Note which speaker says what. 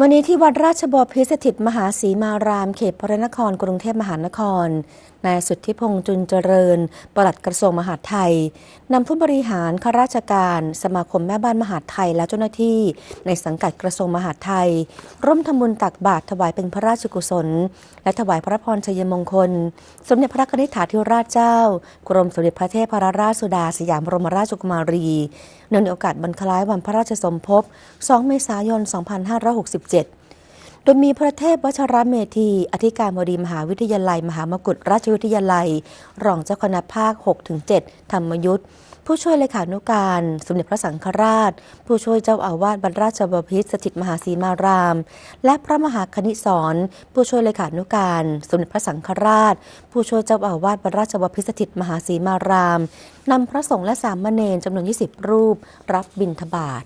Speaker 1: วันนี้ที่วัดราชบพิสถิตมหาศรีมาราม เขตพระนครกรุงเทพมหานคร นายสุทธิพงษ์จุนเจริญ ปลัดกระทรวงมหาดไทย นำผู้บริหารข้าราชการ สมาคมแม่บ้านมหาดไทยและเจ้าหน้าที่ ในสังกัดกระทรวงมหาดไทย ร่วมทำบุญตักบาตรถวายเป็นพระราชกุศล และถวายพระพรชัยมงคล สมเด็จพระนิธิถาธิราชเจ้า กรมสมเด็จพระเทพรราชสุดาสยามบรมราชกุมารีเนื่องในโอกาสบรรคล้ายวันพระราชสมภพ 2 เมษายน 2566 2567โดยมีพระเทพวชรเมธี อธิการบดีมหาวิทยาลัย มหามกุฏราชวิทยาลัย รองเจ้าคณะภาค 6-7 ธรรมยุทธผู้ช่วยเลขานุการ สมเด็จพระสังฆราช ผู้ช่วยเจ้าอาวาสบรรราชบพิตรสถิตมหาสีมาราม และพระมหาคณิสอนผู้ช่วยเลขานุการ สมเด็จพระสังฆราช ผู้ช่วยเจ้าอาวาสบรรราชบพิตรสถิตมหาสีมารามนำพระสงฆ์และสามเณรจำนวน 20 รูป รับบิณฑบาต